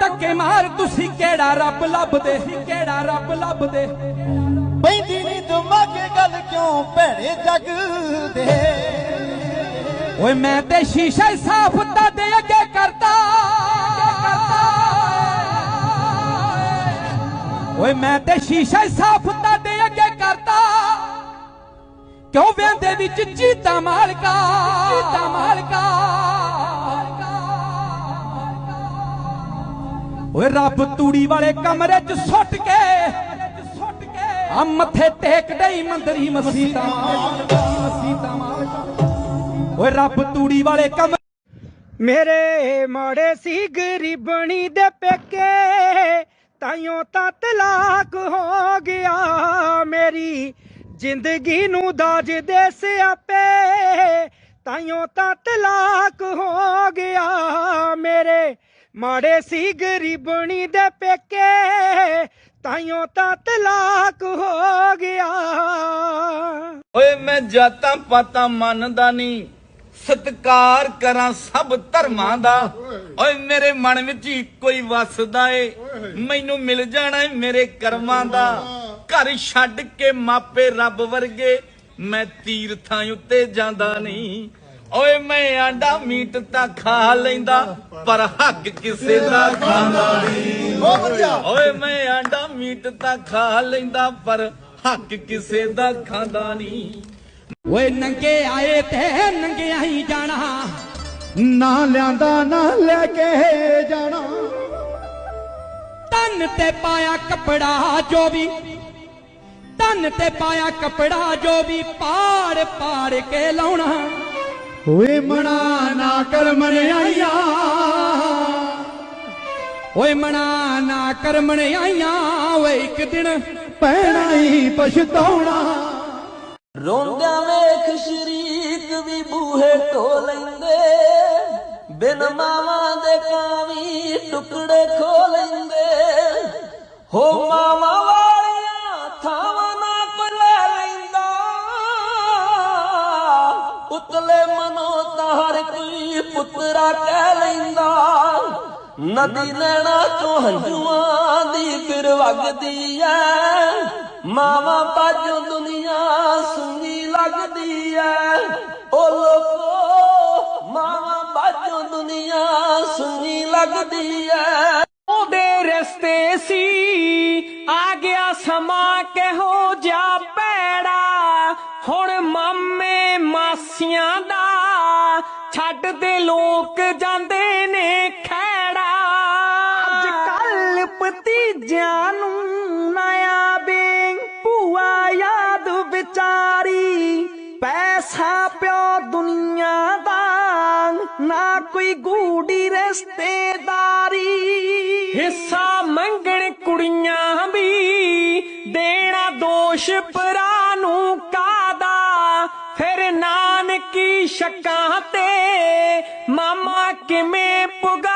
ਧੱਕੇ ਮਾਰ, ਤੁਸੀਂ ਕਿਹੜਾ ਰੱਬ ਲੱਭਦੇ? ਕਿਹੜਾ ਰੱਬ ਲੱਭਦੇ? ਪੈਂਦੀ ਨੀ ਦਿਮਾਗੇ ਗੱਲ ਕਿਉਂ ਭੈੜੇ ਜੱਗ ਦੇ ਓਏ ਮੈਂ ਤੇ ਸ਼ੀਸ਼ਾ ਹੀ ਸਾਫ਼ ਤੁਹਾਡੇ ਅੱਗੇ ਕਰਦਾ। ਓਏ ਮੈਂ ਤੇ ਸ਼ੀਸ਼ਾ ਹੀ ਸਾਫ਼ ਤੁਹਾਡੇ ਅੱਗੇ ਕਰਦਾ। ਕਿਉਂ ਵੇਂਦੇ ਵਿੱਚ ਚੀਤਾ ਮਾਲਕਾ ਚੀਤਾ ਮਾਲਕਾ ਓਏ ਰੱਬ ਤੂੜੀ ਵਾਲੇ ਕਮਰੇ 'ਚ ਸੁੱਟ ਕੇ, ਆ ਮੱਥੇ ਟੇਕਦੇ ਹੀ ਮੰਦਰੀ ਮਸੀਤਾਂ ਓਏ ਰੱਬ ਤੂੜੀ ਵਾਲੇ ਕਮਰੇ ਮੇਰੇ ਮਾੜੇ ਸੀ ਗਰੀਬਣੀ ਦੇ ਪੇਕੇ, ਤਾਈਓ ਤਾਂ ਤਲਾਕ ਹੋ ਗਿਆ। ਮੇਰੀ ਜ਼ਿੰਦਗੀ ਨੂੰ ਦਾਜ ਦੇ ਸਿਆਪੇ, ਤਾਈਓ ਤਾਂ ਤਲਾਕ ਹੋ ਗਿਆ। ਮੇਰੇ ਮਾੜੇ ਸੀ ਗਰੀਬਣੀ ਦੇ ਪੇਕੇ, ਤਾਈਓ ਤਾਂ ਤਲਾਕ ਹੋ ਗਿਆ। ਓਏ ਮੈਂ ਜਾਤਾਂ ਪਾਤਾਂ ਮੰਨਦਾ ਨਹੀਂ, ਸਤਕਾਰ ਕਰਾਂ ਸਭ ਧਰਮਾਂ ਦਾ। ਓਏ ਮੇਰੇ ਮਨ ਵਿੱਚ ਇੱਕੋ ਹੀ ਵਸਦਾ ਏ, ਮੈਨੂੰ ਮਿਲ ਜਾਣਾ ਏ ਮੇਰੇ ਕਰਮਾਂ ਦਾ। ਘਰ ਛੱਡ ਕੇ ਮਾਪੇ ਰੱਬ ਵਰਗੇ, ਮੈਂ ਤੀਰਥਾਂ ਉੱਤੇ ਜਾਂਦਾ ਨਹੀਂ। ਓਏ ਮੈਂ ਆਂਡਾ ਮੀਟ ਤਾਂ ਖਾ ਲੈਂਦਾ ਪਰ ਹੱਕ ਕਿਸੇ ਦਾ ਖਾਂਦਾ ਨਹੀਂ। ਬਹੁਤ ਵਧੀਆ। ਓਏ ਮੈਂ ਆਂਡਾ ਮੀਟ ਤਾਂ ਖਾ ਲੈਂਦਾ ਪਰ ਹੱਕ ਕਿਸੇ ਦਾ ਖਾਂਦਾ ਨਹੀਂ। ਓਏ ਨੰਗੇ ਆਏ ਤੇ ਨੰਗਿਆਂ ਹੀ ਜਾਣਾ ਨਾ ਲਿਆਂਦਾ ਨਾ ਲੈ ਕੇ ਜਾਣਾ। ਤਨ ਤੇ ਪਾਇਆ ਕਪੜਾ ਜੋ ਵੀ ਤਨ ਤੇ ਪਾਇਆ ਕਪੜਾ ਜੋ ਵੀ ਪਾੜ ਪਾੜ ਕੇ ਲਾਉਣਾ। ਓਏ ਮਣਾ ਨਾ ਕਰ ਮਰਿਆਈਆਂ ਓਏ ਮਣਾ ਨਾ ਕਰਮਣ ਆਈਆਂ ਓਏ ਇੱਕ ਦਿਨ ਪੈਣਾ ਹੀ ਪਛਤਾਉਣਾ। ਰੋਂਦਿਆਂ ਵੇਖ ਸ਼ਰੀਕ ਵੀ ਬੂਹੇ ਢੋ ਲੈਂਦੇ, ਬਿਨ ਮਾਵਾਂ ਦੇ ਕਾਵੀ ਟੁਕੜੇ ਖੋ ਲੈਂਦੇ। ਹੋ ਮਾਵਾਂ ਪੁੱਤਰਾ ਕਹਿ ਲੈਂਦਾ, ਨਦੀ ਨੈਣਾ ਤੋਂ ਹੰਝੂਆਂ ਦੀ ਫਿਰ ਵਗਦੀ ਐ। ਮਾਵਾਂ ਬਾਝੋਂ ਦੁਨੀਆ ਸੁੰਗੀ ਲੱਗਦੀ ਐ। ਓ ਲੋਕੋ, ਮਾਵਾਂ ਬਾਝੋਂ ਦੁਨੀਆ ਸੁੰਗੀ ਲੱਗਦੀ ਐ। ਉਹਦੇ ਰਸਤੇ ਸੀ, ਆ ਗਿਆ ਸਮਾਂ, ਕਿਹੋ ਜਿਹਾ ਪੈੜਾ ਹੁਣ ਮਾਮੇ ਮਾਸੀਆਂ ਦਾ ਛੱਡ ਦੇ ਲੋਕ ਜਾਂਦੇ ਨੇ ਖੈੜਾ। ਅੱਜ ਕੱਲ ਭਤੀਜਿਆਂ ਨੂੰ ਨਇਆ ਬੇ ਭੂਆ ਯਾਦ ਵਿਚਾਰੀ। ਪੈਸਾ ਪਿਓ ਦੁਨੀਆ ਦਾ ਨਾ ਕੋਈ ਗੂੜੀ ਰਿਸ਼ਤੇਦਾਰੀ। ਹਿੱਸਾ ਮੰਗਣ ਕੁੜੀਆਂ ਵੀ ਦੇਣਾ ਦੋਸ਼ ਭਰਾ ਨੂੰ ਸ਼ੱਕਾਂ ਤੇ ਮਾਮਾ ਕਿਵੇਂ ਪੁਗਾ